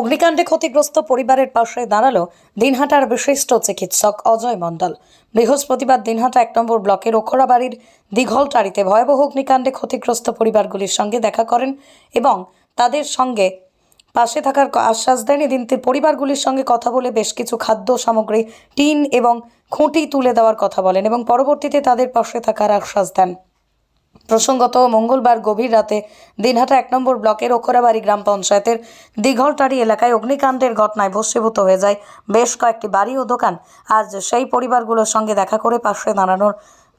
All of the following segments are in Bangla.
অগ্নিকাণ্ডে ক্ষতিগ্রস্ত পরিবারের পাশে দাঁড়াল দিনহাটার বিশিষ্ট চিকিৎসক অজয় মণ্ডল। বৃহস্পতিবার দিনহাটা এক নম্বর ব্লকের ওখরাবাড়ির দীঘলটারিতে ভয়াবহ অগ্নিকাণ্ডে ক্ষতিগ্রস্ত পরিবারগুলির সঙ্গে দেখা করেন এবং তাদের সঙ্গে পাশে থাকার আশ্বাস দেন। এদিন পরিবারগুলির সঙ্গে কথা বলে বেশ কিছু খাদ্য সামগ্রী, টিন এবং খুঁটি তুলে দেওয়ার কথা বলেন এবং পরবর্তীতে তাদের পাশে থাকার আশ্বাস দেন। প্রসঙ্গত মঙ্গলবার গভীর রাতে দিনহাটা এক নম্বর ব্লকের ওখরাবাড়ি গ্রাম পঞ্চায়েতের দিঘলটারি এলাকায় অগ্নিকাণ্ডের ঘটনায় ভস্মীভূত হয়ে যায় বেশ কয়েকটি বাড়ি ও দোকান। আজ সেই পরিবারগুলোর সঙ্গে দেখা করে পাশে দাঁড়ানোর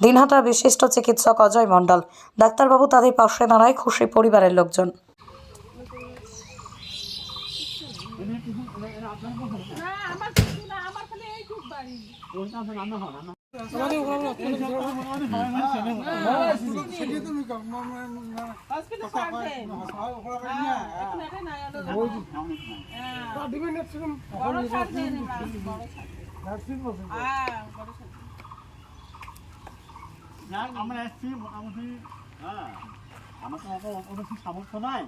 দিনহাটার বিশিষ্ট চিকিৎসক অজয় মণ্ডল। ডাক্তারবাবু তাদের পাশে দাঁড়ায় খুশি পরিবারের লোকজন। না আমার না আমার খালি বাড়ি। আমরা এসছি মোটামুটি হ্যাঁ আমার তো অত অত বেশি সামর্থ্য নাই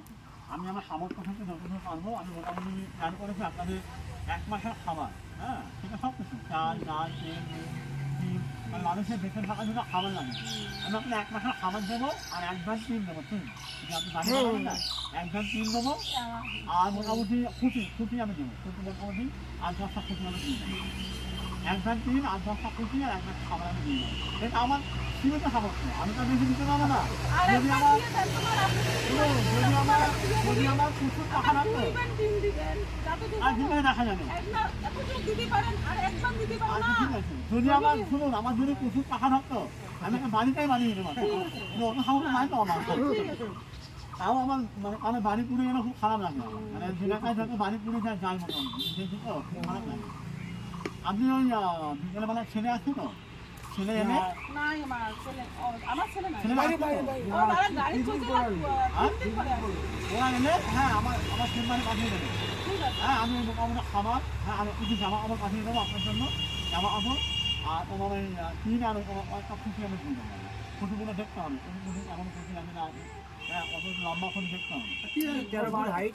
আমি আমার সামর্থ্য থেকে যতটুকু পারব আমি মোটামুটি প্ল্যান করেছি আপনাদের এক মাসের খাবার হ্যাঁ সেটা সব কিছু চাল, ডাল, তেল মানুষের বেতন থাকার জন্য খাবার লাগে। আমি আপনার এক মাসের খাবার দেবো আর ভাগ তিন দেবো ঠিক আপনি ভাগ তিন দেবো আর মোটামুটি খুঁটি খুঁটি আমি দেবো খুঁটি মোটামুটি আট দশটা খুঁটি আমি দিয়ে দেবো। ভাগ দিন আট দশটা খুঁটি আর এক ভাগ খাবার আমি দিয়ে দেবো। এটা আমার সীমিত সামর্থ্য আমি তো বেশি দিতে পারব না। যদি আমার যদি আমার যদি আমার প্রচুর টাকা যতটুকু আর দিনে দেখা যাবে। আছে। যদি আমার শুনুন আমার যদি প্রচুর টাকা থাকতো আমি একটা বাড়িটাই বানিয়ে দিতে পারতাম। অত সামর্থ্য নাই তো আমার। তাও আমার মানে আমার বাড়ি পুড়ে গেলে খুব খারাপ লাগে। মানে এলাকায় যাতে বাড়ি পুড়ে যায় যায় মোটামুটি খারাপ লাগে। আপনি ওই বিকেলবেলা ছেলে আছে তো? ছেলে এনে আমার। ওরা এলে হ্যাঁ আমার আমার চেম্বারে পাঠিয়ে দেবে। হ্যাঁ আমি মোটামুটি খাবার হ্যাঁ আমি কিছু জামা কাপড় পাঠিয়ে দেবো আপনার জন্য জামা কাপড় আর তোমার ওই টিন আর একটা খুশি আমি দিয়ে দেবো খুঁটিগুলো দেখতে হবে। কোন খুঁটি এমন আমি না হ্যাঁ অত লম্বা খুঁটি দেখতে হবে। তেরো ফুট হাইট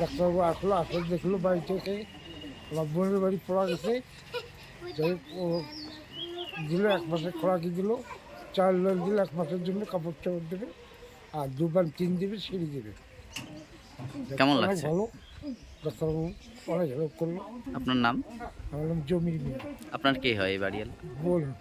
ডাক্তারবাবু আসলো আসলে দেখল বাড়ি থেকে আমার বোনের বাড়ি পড়া গেছে। দিল এক মাসের খোরাকি দিল চাল ডাল দিল এক মাসের জন্য কাপড় চাপড় দেবে আর দুবার তিন দেবে সিঁড়ি দেবে। কেমন লাগছে? ভালো ডাক্তারবাবু অনেক হেল্প করল। আপনার নাম? আমার নাম জমির আপনার কে হয় এই বাড়িয়াল? বলুন।